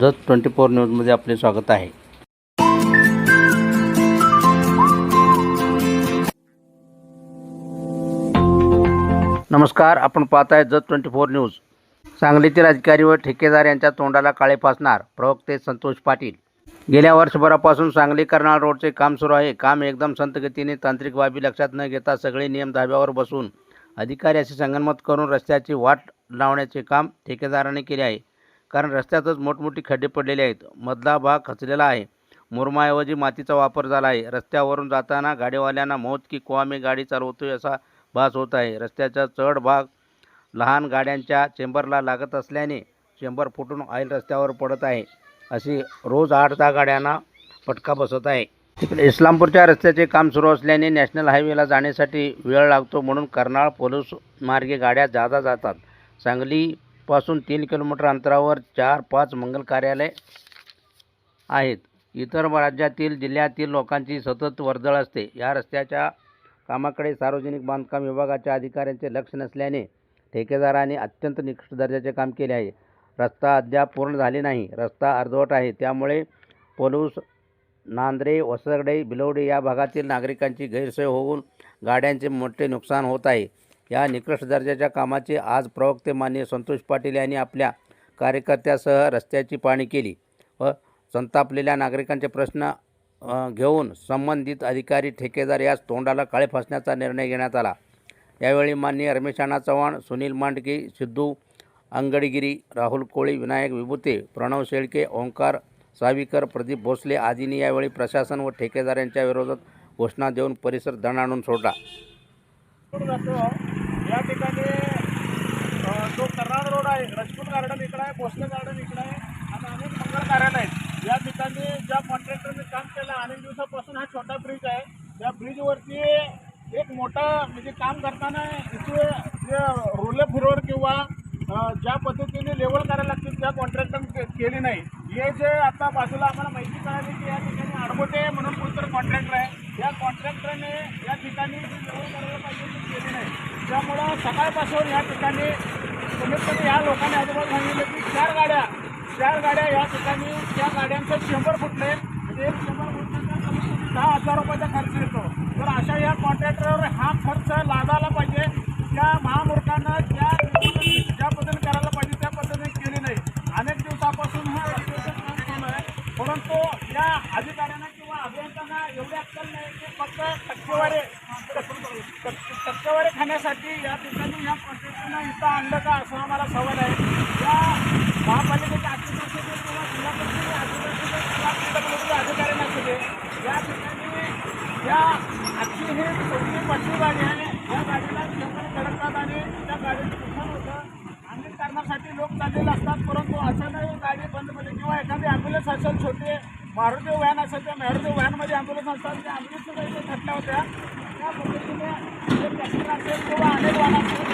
Jat twenty four न्यूजमध्ये आपले स्वागत आहे. नमस्कार आपण पाहत आहे जत ट्वेंटी फोर न्यूज. सांगलीतील अधिकारी व ठेकेदार यांच्या तोंडाला काळे फासणार प्रवक्ते संतोष पाटील. गेल्या वर्षभरापासून सांगली कर्नाळ रोडचे काम सुरू आहे. काम एकदम संतगतीने तांत्रिक बाबी लक्षात न घेता सगळे नियम धाब्यावर बसून असे संगनमत करून रस्त्याची वाट लावण्याचे काम ठेकेदाराने केले आहे. कारण रस्त्यातच मोठमोठी खड्डे पडलेले आहेत. मधला भाग खचलेला आहे. मुरमाऐवजी मातीचा वापर झाला आहे. रस्त्यावरून जाताना गाडीवाल्यांना मौत की कुवामे गाडी चालवतोय असा भास होत आहे. रस्त्याचा चढ भाग लहान गाड्यांच्या चेंबरला लागत असल्याने चेंबर फुटून ऑइल रस्त्यावर पडत आहे. अशी रोज आठ दहा गाड्यांना फटका बसत आहे. तिकडे इस्लामपूरच्या रस्त्याचे काम सुरू असल्याने नॅशनल हायवेला जाण्यासाठी वेळ लागतो म्हणून कर्नाळ पोलीस मार्गे गाड्या जादा जातात. सांगली पासून तीन किलोमीटर अंतरावर चार पाच मंगल कार्यालय आहेत. इतर राज्यातील जिल्ह्यातील लोकांची सतत वर्दळ असते. या रस्त्याच्या कामाकडे सार्वजनिक बांधकाम विभागाच्या अधिकाऱ्यांचे लक्ष नसल्याने ठेकेदाराने अत्यंत निकृष्ट दर्जाचे काम केले आहे. रस्ता अद्याप पूर्ण झाले नाही. रस्ता अर्धवट आहे. त्यामुळे पोलूस नांद्रे वसगडे बिलवडे या भागातील नागरिकांची गैरसोय होऊन गाड्यांचे मोठे नुकसान होत आहे. या निकृष्ट दर्जाच्या कामाचे आज प्रवक्ते मान्य संतोष पाटील यांनी आपल्या कार्यकर्त्यासह रस्त्याची पाहणी केली व संतापलेल्या नागरिकांचे प्रश्न घेऊन संबंधित अधिकारी ठेकेदार यास तोंडाला काळे फासण्याचा निर्णय घेण्यात आला. यावेळी माननीय रमेश चव्हाण सुनील मांडके सिद्धू अंगडगिरी राहुल कोळी विनायक विभूते प्रणव शेळके ओंकार साविकर प्रदीप भोसले आदींनी यावेळी प्रशासन व ठेकेदारांच्या विरोधात घोषणा देऊन परिसर दणाणून सोडला. या ठिकाणी जो कर्नाड रोड आहे रजपूत गार्डन इकडं आहे भोसले गार्डन इकडं आहे आणि अनेक मंगळ कार्यालय आहेत. या ठिकाणी ज्या कॉन्ट्रॅक्टरने काम केलं अनेक दिवसापासून हा छोटा ब्रिज आहे. त्या ब्रिजवरती एक मोठा म्हणजे काम करताना इथे जे रोले फिरोर किंवा ज्या पद्धतीने लेवल करायला लागतील त्या कॉन्ट्रॅक्टर केली नाही. हे जे आता बाजूला आम्हाला माहिती कळाली की या ठिकाणी आडबोटे म्हणून कोणतरी कॉन्ट्रॅक्टर आहे. या कॉन्ट्रॅक्टरने या ठिकाणी जी लेवल करायला पाहिजे ती केली नाही. त्यामुळं सकाळपासून या ठिकाणी कमीत कमी या लोकांनी आजोबा सांगितलं की चार गाड्या चार गाड्या या ठिकाणी त्या गाड्यांचं शंभर फुटले म्हणजे एक शंभर फुटल्याचा कमीत कमी दहा हजार रुपयाचा खर्च येतो. तर अशा या कॉन्ट्रॅक्टरवर हा खर्च लादायला पाहिजे. त्या महामूर्खानं ज्या ज्या पद्धतीने करायला पाहिजे त्या पद्धतीने केली नाही. अनेक दिवसापासून हा चालू आहे. परंतु या अधिकाऱ्यांना किंवा अभियंत्यांना एवढी अक्कल नाही की फक्त टक्केवारी टक्केवारी खाण्यासाठी या ठिकाणी या कॉन्ट्रॅक्टरनं इथं आणलं का असं आम्हाला सवाल आहे. या महापालिकेच्या अधिकारी किंवा जिल्हा परिषदेचे अधिकारी किंवा अधिकाऱ्यांना दे या ठिकाणी या आजची ही चौथी पाचवी गाडी आहे या गाडीला जंगल धडकतात आणि त्या गाडीचं नुकसान होतं. अनेक कारणासाठी लोक चाललेले असतात परंतु अचानक गाडी बंद पडली किंवा एखादी ॲम्ब्युलन्स असेल छोटी मारुती व्हॅन असेल त्या मारुती व्हॅनमध्ये ॲम्ब्युलन्स असतात त्या ॲम्ब्युलन्स काही थटल्या होत्या. त्या पद्धतीने ट्रॅक्टर असेल किंवा अनेक वाहन असेल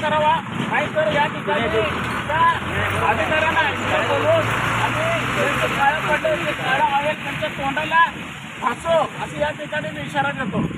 करावा या ठिकाणी त्या अधिकाऱ्यांना आणि काळं पडलं ते काळं ऑइल त्यांच्या तोंडाला फासो असं या ठिकाणी मी इशारा देतो